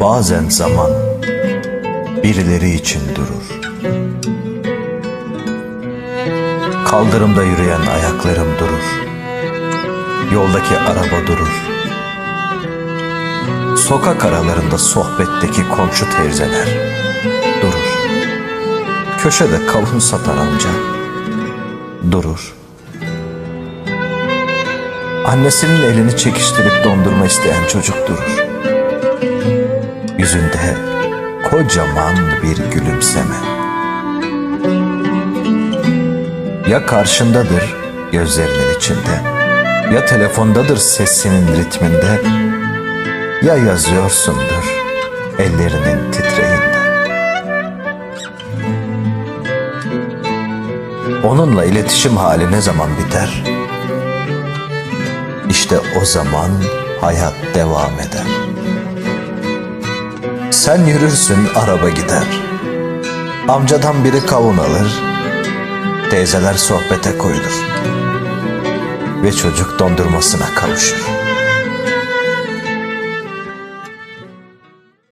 Bazen zaman birileri için durur. Kaldırımda yürüyen ayaklarım durur. Yoldaki araba durur. Sokak aralarında sohbetteki komşu teyzeler. Köşede kavun satan amca durur. Annesinin elini çekiştirip dondurma isteyen çocuk durur. Yüzünde kocaman bir gülümseme. Ya karşındadır gözlerinin içinde, ya telefondadır sesinin ritminde, ya yazıyorsundur ellerinin titreğinde. Onunla iletişim hali ne zaman biter? İşte o zaman hayat devam eder. Sen yürürsün araba gider. Amcadan biri kavun alır. Teyzeler sohbete koyulur. Ve çocuk dondurmasına kavuşur.